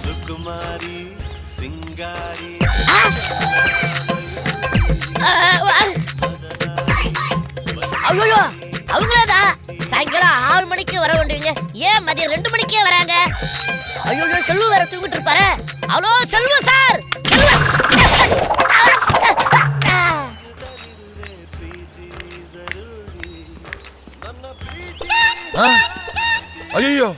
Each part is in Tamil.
சுகுமாரி சிங்காரி. ஐயோ அவங்களா சாயங்காலம் ஆறு மணிக்கு வர வேண்டியவங்க. ஏன் மதியம் ரெண்டு மணிக்கே வராங்க? ஐயோ செல்வம் வேற தூங்கிட்டு இருப்பாரு. அவ்வளோ செல்வம் சார். ஐயோ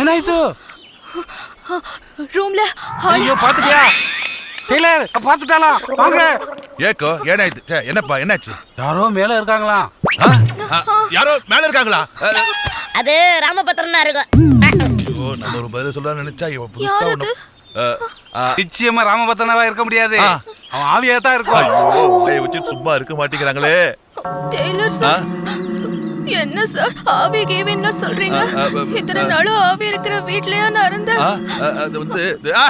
ಏನಾಯ್ತು ರೂಮ್ಲ ಅಯ್ಯೋ ಪಾತ್ರಿಯಾ டெய்லர் பாத்துட்டாளா வாங்க. ஏக்கோ ஏனாயித்து ச்சே, என்னப்பா என்னாச்சு? யாரோ மேல இருக்காங்களாம் ஆ? ஆ, யாரோ மேல இருக்காங்களா? ஆ, அது ராமபத்திரம்னா இருக்கும் ஐயோ நம்ம ஒரு பதில் சொல்ல நினைச்சா இவன் புதுசா ஒண்ணு அது? ஆ, ஆ, நிச்சயமா ராமபத்தனவா இருக்க முடியாது. ஆ. அவன் ஆவியா தான் இருக்கும் ஐயோ வாயை வச்சு சும்மா இருக்க மாட்டேங்கிறாங்களே. டெய்லர் சார் என்ன சார் ஆவி கேவின்லாம் சொல்றீங்க? ஆ, ஆ, ஆ, இத்தனை நாளும் ஆவி இருக்கிற வீட்லயா நான் இருந்தேன்? ஆ, ஆ, அது வந்து இது- ஆ.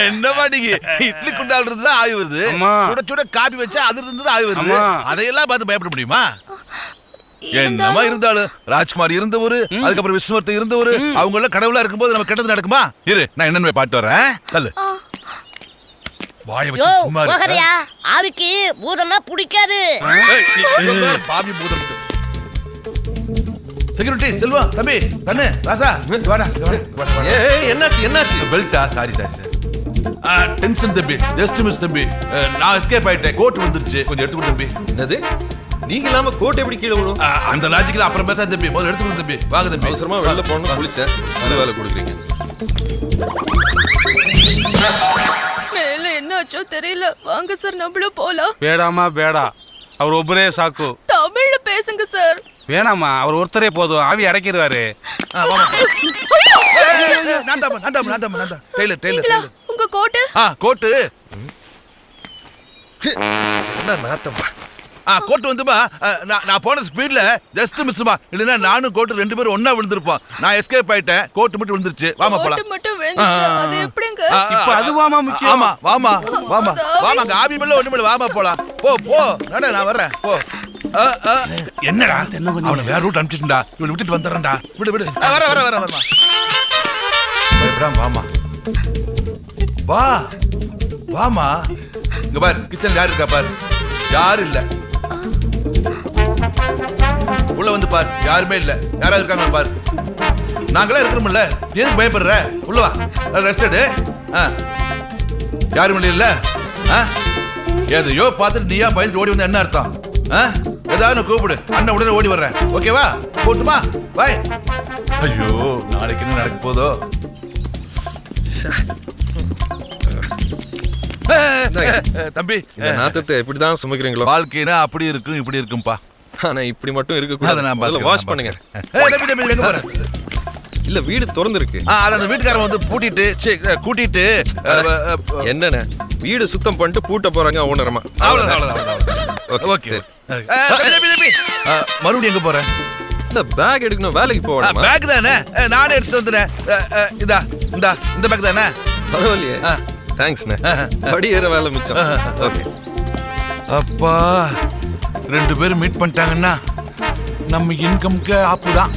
என்னமா நீங்க? இட்லி குண்டால இருந்து தான் ஆவி வருது. சுட சுட காபி வச்சா அதுல இருந்து தான் ஆவி வருது. அதையெல்லாம் பார்த்து பயப்பட முடியுமா? என்னமா இருந்தாலும் ராஜ்குமார் இருந்தவரு அதுக்கப்புறம் விஷ்ணுவர்த்தன் இருந்தவரு அவங்க எல்லாம் கடவுளா இருக்கும்போது நம்ம கெட்டது நடக்குமா? இரு நான் என்னன்னு போய் பாட்டு வரேன். தள்ளு. வாயை வச்சு சும்மா ஆவிக்கு பூதம்னா பிடிக்காது. பாவி பூதம். செக்யூரிட்டி செல்வா தம்பி கண்ணு ராசா இங்க வாடா இங்க வாடா, இங்க வாடா, வாடா. ஏய் என்னாச்சு என்னாச்சு பெல்ட்டா சாரி சாரி சாரி ஆ டென்ஷன் தம்பி ஜஸ்ட் மிஸ் தம்பி அஹ், நான் எஸ்கேப் ஆயிட்டேன் கோட் வந்துருச்சு கொஞ்சம் எடுத்து கொடு தம்பி என்னது நீங்க இல்லாம கோட்டை எப்படி கீழே விழும் ஆ, அந்த லாஜிக்கல அப்புறம் பேசாத தம்பி முதல்ல எடுத்து கொடு தம்பி வாங்க தம்பி அவசரமா வெளில போகணும் குளிச்சேன் நல்ல வேலை கொடுக்குறீங்க மேல என்னாச்சோ தெரியல வாங்க சார் நம்மளும் போலாம் ಬೇಡಮ್ಮ ಬೇಡ ಅವ್ರ ಒಬ್ಬರೇ ಸಾಕು தமிழ்ல பேசுங்க சார் வேணாம்மா அவர் ஒருத்தரே போதும். ஆவி அடக்கிடுவாரு. வாமா. நான் தான் நான் தான் நான் தான் நான் தான் டெய்லர் டெய்லர் நீங்களா டெய்லர். உங்க கோட்டு? ஆ கோட்டு. என்ன நாத்தம்மா? ஆ கோட்டு வந்துமா? நான் நான் போன ஸ்பீட்ல ஜஸ்ட் மிஸ்மா இல்லைன்னா நானும் கோட்டு ரெண்டு பேரும் ஒண்ணா விழுந்திருப்போம். நான் எஸ்கேப் ஆயிட்டேன். கோட்டு மட்டும் விழுந்துருச்சு. வாமா போலாம். மட்டும் விழுந்துச்சு. ஆ, ஆ, அது. எப்படிங்க? இப்ப அதுவாமா முக்கியம்? ஆமா வாமா வாமா. அது வாமா அங்க ஆபி மேல ஒண்ணு மேல வாமா போலாம். போ போ. நட நான் வர்றேன். போ. என்னடா? அவனை வேற ரூட் அனுப்பிச்சிட்டுடா இவனை விட்டுட்டு வந்துடுறேன்டா. விடு விடு. வர வர வர வரமா பயப்படாம வாமா வா. வாமா இங்க பாரு கிச்சன்ல யாரு இருக்கா பாரு? யாரும் இல்ல. உள்ள வந்து பாரு யாருமே இல்ல. யாராவது இருக்காங்க பாரு. நாங்களே இருக்கிறோம்ல எதுக்கு பயப்படுற? உள்ள வா. ரெஸ்ட் எடு. ஆ யாரும் இல்ல ஆ எதையோ பார்த்துட்டு நீயா பயந்துட்டு ஓடி வந்த என்ன அர்த்தம்? ஆ ஏதாவது கூப்பிடு. அண்ணன் உடனே ஓடி வர்றேன். ஓகேவா போட்டுமா பாய் ஐயோ நாளைக்கு என்ன நடக்க போதோ? தம்பி. இந்த நாத்தத்தை எப்படிதான் சுமக்கிறீங்களோ? வாழ்க்கைனா அப்படி இருக்கும் இப்படி இருக்கும்பா. ஆனா இப்படி மட்டும் இருக்க கூடாது நான் பாத்துக்கிறேன், வாஷ் பண்ணுங்க. தம்பி தம்பி எங்க போற? இல்ல வீடு திறந்திருக்கு. அத அந்த வீட்டுக்காரன் வந்து பூட்டிட்டு கூட்டிட்டு என்னண்ணே வீடு சுத்தம் பண்ணிட்டு பூட்ட போறாங்க ஓனரமா அவ்வளவுதான். அவ்வளவுதான் ஓகே, மறுபடியும் எங்க போற? இல்ல பேக் எடுக்கணும் வேலைக்கு போகணுமா? பேக் தானே? நானே எடுத்து வந்துனேன் இதா இந்தா இந்த பேக் தானே? பரவாயில்லையே. ஆ. தேங்க்ஸ்ண்ணே. படி ஏற வேலை மிச்சம். ஓகே அப்பா ரெண்டு பேரும் மீட் பண்ணிட்டாங்கன்னா நம்ம இன்கம்க்கு ஆப்பு தான்.